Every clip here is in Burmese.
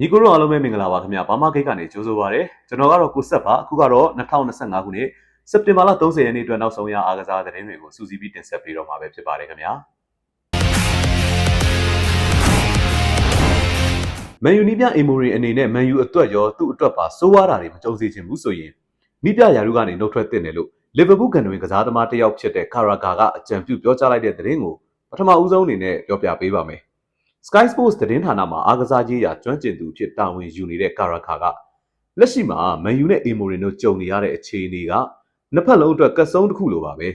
ညီကိုတို့အားလုံးပဲမင်္ဂလာပါခင်ဗျာဘာမဂိတ်ကနေကြိုးဆိုပါရစေကျွန်တော်ကတော့ကိုဆက်ပါအခုကတော့2025ခုနှစ်စက်တင်ဘာလ30ရက်နေ့အတွက်နောက်ဆုံးရအားကစားသတင်းတွေကိုစူးစီးပြီးတင်ဆက်ပေးတော့မှာပဲဖြစ်ပါတယ်ခင်ဗျာမန်ယူနီးပြအိမ်မိုရီအနေနဲ့မန်ယူအတွက်ရောသူ့အတွက်ပါစိုးဝါတာတွေမကြုံစေချင်ဘူးဆိုရင်နီးပြယာရုကနေနှုတ်ထွက်တင်တယ်လို့လီဗာပူးကန်တွင်ကစားသမားတစ်ယောက်ဖြစ်တဲ့ကာရာဂါကအကြံပြုပြောကြားလိုက်တဲ့သတင်းကိုပထမဦးဆုံးအနေနဲ့ပြောပြပေးပါမယ် Sky Sports သတင်းဌာနမှာအားကစားကြီးရာကျွမ်းကျင်သူဖြစ်တာဝန်ယူနေတဲ့ကာရာခါကလက်ရှိမှာမန်ယူနဲ့အေမိုရင်တို့ကြုံနေရတဲ့အခြေအနေကနှစ်ဖက်လုံးအတွက်ကတ်ဆုံးတစ်ခုလိုပါပဲ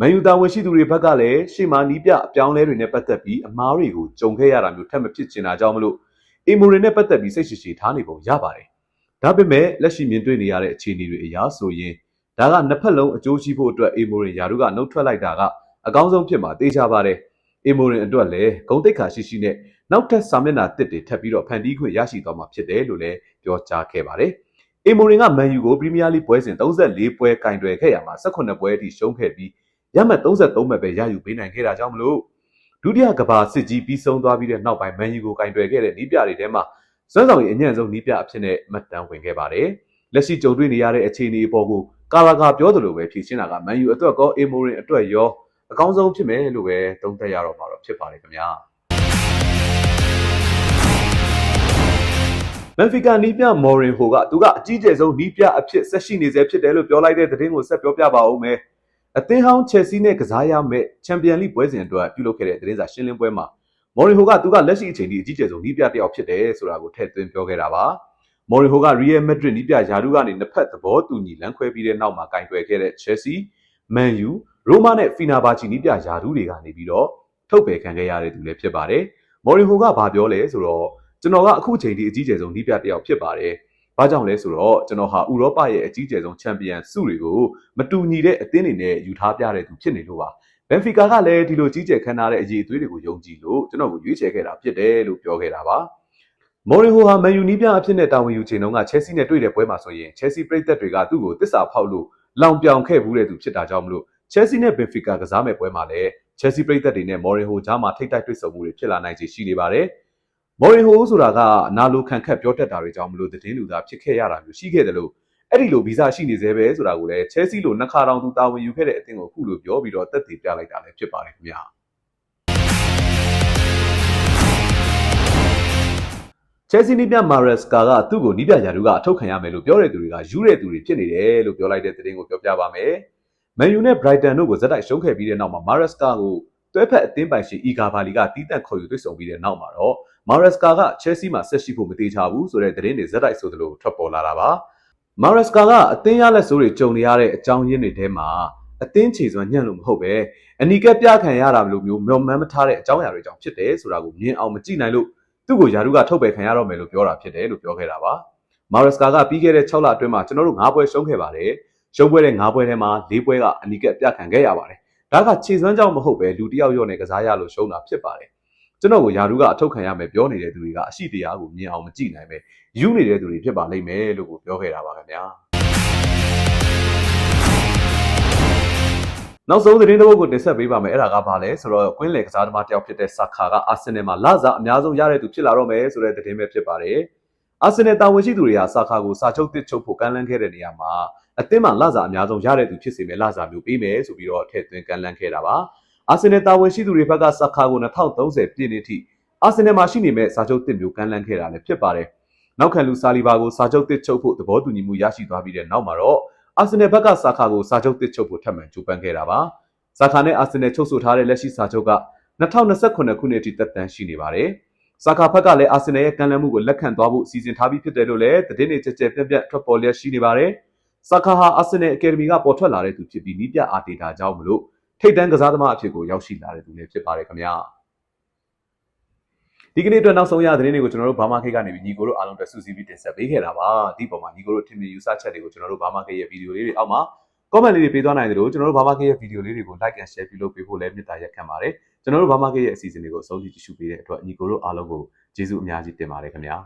မန်ယူတာဝန်ရှိသူတွေဘက်ကလည်းရှေ့မှာနီးပြအပြောင်းလဲတွေနဲ့ပတ်သက်ပြီးအမားတွေကိုကြုံခဲ့ရတာမျိုးထပ်မဖြစ်ချင်တာကြောင့်မလို့အေမိုရင်နဲ့ပတ်သက်ပြီးစိတ်ရှိရှိထားနေပုံရပါတယ်ဒါပေမဲ့လက်ရှိမြင်တွေ့နေရတဲ့အခြေအနေတွေအရာဆိုရင်ဒါကနှစ်ဖက်လုံးအကျိုးရှိဖို့အတွက်အေမိုရင်ယာတို့ကနှုတ်ထွက်လိုက်တာကအကောင်းဆုံးဖြစ်မှာတေးချပါတယ် အေမိုရင်အတွက်လည်းဂုံတိတ်ခါရှိရှိနဲ့နောက်ထပ်စာမျက်နှာတစ်တွေထပ်ပြီးတော့ဖန်တီးခွင့်ရရှိသွားမှာဖြစ်တယ်လို့လည်းပြောကြားခဲ့ပါတယ်။အေမိုရင်ကမန်ယူကိုပရီးမီးယားလိပွဲစဉ်34ပွဲကင်တွယ်ခဲ့ရမှာ18ပွဲအထိရှုံးခဲ့ပြီးရမှတ်33မှတ်ပဲရယူပေးနိုင်ခဲ့တာကြောင့်မလို့ဒုတိယကဘာစစ်ကြီးပြီးဆုံးသွားပြီးတဲ့နောက်ပိုင်းမန်ယူကိုကင်တွယ်ခဲ့တဲ့နီးပြတွေထဲမှာစွမ်းဆောင်ရည်အညံ့ဆုံးနီးပြအဖြစ်နဲ့မှတ်တမ်းဝင်ခဲ့ပါတယ်။လက်ရှိကြုံတွေ့နေရတဲ့အခြေအနေအပေါ်ကိုကာလာကာပြောသလိုပဲဖြည့်ရှင်းတာကမန်ယူအတွက်ကောအေမိုရင်အတွက်ရော အကောင်းဆုံးဖြစ်မယ်လို့ပဲသုံးသပ်ရတော့မှာတော့ဖြစ်ပါတယ်ခင်ဗျာ။မန်ဖီကာနီးပြမော်ရင်ဟိုကသူကအကြီးကျယ်ဆုံးနီးပြအဖြစ်ဆက်ရှိနေစေဖြစ်တယ်လို့ပြောလိုက်တဲ့သတင်းကိုဆက်ပြောပြပါဦးမယ်။အသင်းဟောင်းချယ်ဆီနဲ့ကစားရမယ့်ချန်ပီယံလိပွဲစဉ်အတွက်ပြုလုပ်ခဲ့တဲ့သတင်းစာရှင်းလင်းပွဲမှာမော်ရင်ဟိုကသူကလက်ရှိအချိန်ထိအကြီးကျယ်ဆုံးနီးပြတစ်ယောက်ဖြစ်တယ်ဆိုတာကိုထည့်သွင်းပြောခဲ့တာပါ။မော်ရင်ဟိုကရီယယ်မက်ဒရစ်နီးပြယာဒူကနေနှစ်ဖက်သဘောတူညီလမ်းခွဲပြီးတဲ့နောက်မှာကင်တွယ်ခဲ့တဲ့ချယ်ဆီ မန်ယူရိုမာနဲ့ဖီနာဘာချီနီးပြယာဒူတွေကနေပြီးတော့ထုတ်ပယ်ခံခဲ့ရတဲ့သူလည်းဖြစ်ပါတယ်။မော်ရင်ဟိုကဘာပြောလဲဆိုတော့ကျွန်တော်ကအခုချိန်ထိအကြီးကျယ်ဆုံးနီးပြတစ်ယောက်ဖြစ်ပါတယ်။ဘာကြောင့်လဲဆိုတော့ကျွန်တော်ဟာဥရောပရဲ့အကြီးကျယ်ဆုံးချန်ပီယံဆုတွေကိုမတူညီတဲ့အသင်းတွေနဲ့ယူထားပြတဲ့သူဖြစ်နေလို့ပါ။ဘန်ဖီကာကလည်းဒီလိုကြီးကျယ်ခမ်းနားတဲ့အရေးအသွေးတွေကိုယုံကြည်လို့ကျွန်တော်ကိုရွေးချယ်ခဲ့တာဖြစ်တယ်လို့ပြောခဲ့တာပါ။မော်ရီဟိုဟာမန်ယူနီးပြအဖြစ်နဲ့တာဝန်ယူချိန်တုန်းကချက်ဆီနဲ့တွေ့တဲ့ပွဲမှာဆိုရင်ချက်ဆီပရိသတ်တွေကသူ့ကိုတစ္ဆာဖောက်လို့ လောင်ပြောင်ခဲ့ဘူးတဲ့သူဖြစ်တာကြောင့်မလို့ချက်ဆီနဲ့ဘန်ဖီကာကစားမဲ့ပွဲမှာလည်းချက်ဆီပရိသတ်တွေနဲ့မော်ရီဟိုကြားမှာထိတ်တိုက်တွေ့ဆုံမှုတွေဖြစ်လာနိုင်ခြေရှိနေပါတယ်။မော်ရီဟိုဆိုတာကနာလိုခံခတ်ပြောတတ်တာတွေကြောင့်မလို့သတင်းလူသားဖြစ်ခဲ့ရတာမျိုးရှိခဲ့တယ်လို့အဲ့ဒီလိုဗီဇရှိနေသေးပဲဆိုတာကိုလည်းချဲစီလိုနှစ်ခါတောင်သူတာဝန်ယူခဲ့တဲ့အသင်းကိုခုလိုပြောပြီးတော့တက်တည်ပြလိုက်တာလည်းဖြစ်ပါတယ်ခင်ဗျာ ချဲစီနီးပြမာရက်စကာကသူ့ကိုနီးပြရာထူးကအထုတ်ခံရမယ်လို့ပြောတဲ့သူတွေကယူတဲ့သူတွေဖြစ်နေတယ်လို့ပြောလိုက်တဲ့သတင်းကိုပြောပြပါမယ်။မန်ယူနဲ့ဘရိုက်တန်တို့ကိုဇက်တိုက်ရှုံးခဲ့ပြီးတဲ့နောက်မှာမာရက်စကာကိုတွဲဖက်အသင်းပိုင်ရှင်အီဂါဘာလီကတီးတက်ခေါ်ယူတွေ့ဆုံပြီးတဲ့နောက်မှာတော့မာရက်စကာကချက်ဆီမှာဆက်ရှိဖို့မသေးချဘူးဆိုတဲ့သတင်းတွေဇက်တိုက်ဆိုသလိုထွက်ပေါ်လာတာပါမာရက်စကာကအသင်းရလက်ဆိုးတွေကြုံနေရတဲ့အကြောင်းရင်းတွေထဲမှာအသင်းခြေစွမ်းညံ့လို့မဟုတ်ပဲအနီကက်ပြခံရတာမျိုးမျိုးမျောမှန်းမထားတဲ့အကြောင်းအရာတွေကြောင့်ဖြစ်တယ်ဆိုတာကိုမြင်အောင်မကြည့်နိုင်လို့ သူ့ကိုယာရုကထုတ်ပယ်ခံရတော့မယ်လို့ပြောတာဖြစ်တယ်လို့ပြောခဲ့တာပါမာရက်စကာကပြီးခဲ့တဲ့6လအတွင်းမှာကျွန်တော်တို့9ပွဲရှုံးခဲ့ပါတယ်ရှုံးပွဲတဲ့9ပွဲထဲမှာ4ပွဲကအနီကက်ပြခံခဲ့ရပါတယ်ဒါကခြေစွမ်းကြောင့်မဟုတ်ပဲလူတစ်ယောက်ရော့နဲ့ကစားရလို့ရှုံးတာဖြစ်ပါတယ်ကျွန်တော်ကိုယာရုကအထုတ်ခံရမယ်ပြောနေတဲ့သူတွေကအရှိတရားကိုမြင်အောင်မကြည့်နိုင်ပဲယူနေတဲ့သူတွေဖြစ်ပါလိမ့်မယ်လို့ကိုပြောခဲ့တာပါခင်ဗျာ နောက်ဆုံးသတင်းတစ်ပုဒ်ကိုတင်ဆက်ပေးပါမယ်အဲ့ဒါကဘာလဲဆိုတော့ကွင်းလေကစားသမားတယောက်ဖြစ်တဲ့ဆာခါကအာဆင်နယ်မှာလစားအများဆုံးရတဲ့သူဖြစ်လာတော့မယ်ဆိုတဲ့သတင်းပဲဖြစ်ပါတယ်အာဆင်နယ်တာဝန်ရှိသူတွေကဆာခါကိုစာချုပ်တစ်ချုပ်ဖို့ကမ်းလှမ်းခဲ့တဲ့နေရာမှာအသင်းမှာလစားအများဆုံးရတဲ့သူဖြစ်စေမယ်လစားမျိုးပေးမယ်ဆိုပြီးတော့ထည့်သွင်းကမ်းလှမ်းခဲ့တာပါအာဆင်နယ်တာဝန်ရှိသူတွေဘက်ကဆာခါကို2030ပြည့်နှစ်ထိအာဆင်နယ်မှာရှိနေမဲ့စာချုပ်တစ်မျိုးကမ်းလှမ်းခဲ့တာလည်းဖြစ်ပါတယ်နောက်ခံလူဆာလီဘာကိုစာချုပ်တစ်ချုပ်ဖို့သဘောတူညီမှုရရှိသွားပြီးတဲ့နောက်မှာတော့ အာဆင်နယ်ဘက်ကဆာခါကိုစာချုပ်တစ်ချုပ်ဖို့ထပ်မံကြိုးပမ်းခဲ့တာပါဆာခါနဲ့အာဆင်နယ်ချုပ်ဆိုထားတဲ့လက်ရှိစာချုပ်က2028ခုနှစ်အထိသက်တမ်းရှိနေပါတယ်။စာကာဖက်ကလည်းအာဆင်နယ်ရဲ့ကမ်းလှမ်းမှုကိုလက်ခံသွားဖို့စီစဉ်ထားပြီးဖြစ်တယ်လို့လည်းသတင်းတွေကြကြပြက်ပြက်ထွက်ပေါ်လျက်ရှိနေပါတယ်။စာကာဟာအာဆင်နယ်အကယ်ဒမီကပေါ်ထွက်လာတဲ့သူဖြစ်ပြီးနီးပြအာတေတာကြောင့်မလို့ထိတ်တန်းကစားသမားအဖြစ်ကိုရောက်ရှိလာတဲ့သူလည်းဖြစ်ပါတယ်ခင်ဗျာ ဒီကနေ့အတွက်နောက်ဆုံးရသတင်းတွေကိုကျွန်တော်တို့ဘာမာခေတ်ကနေပြီးညီကိုတို့အားလုံးအတွက်စုစည်းပြီးတင်ဆက်ပေးခဲ့တာပါဒီပုံမှာညီကိုတို့ထင်မြင်ယူဆချက်တွေကိုကျွန်တော်တို့ဘာမာခေတ်ရဲ့ဗီဒီယိုလေးတွေအောက်မှာ comment လေးတွေပေးသွားနိုင်တယ်လို့ကျွန်တော်တို့ဘာမာခေတ်ရဲ့ဗီဒီယိုလေးတွေကို like and share ပြုလုပ်ပေးဖို့လည်းမေတ္တာရက်ခံပါတယ်ကျွန်တော်တို့ဘာမာခေတ်ရဲ့အစီအစဉ်တွေကိုအဆုံးထိကြည့်ရှုပေးတဲ့အတွက်ညီကိုတို့အားလုံးကိုကျေးဇူးအများကြီးတင်ပါတယ်ခင်ဗျာ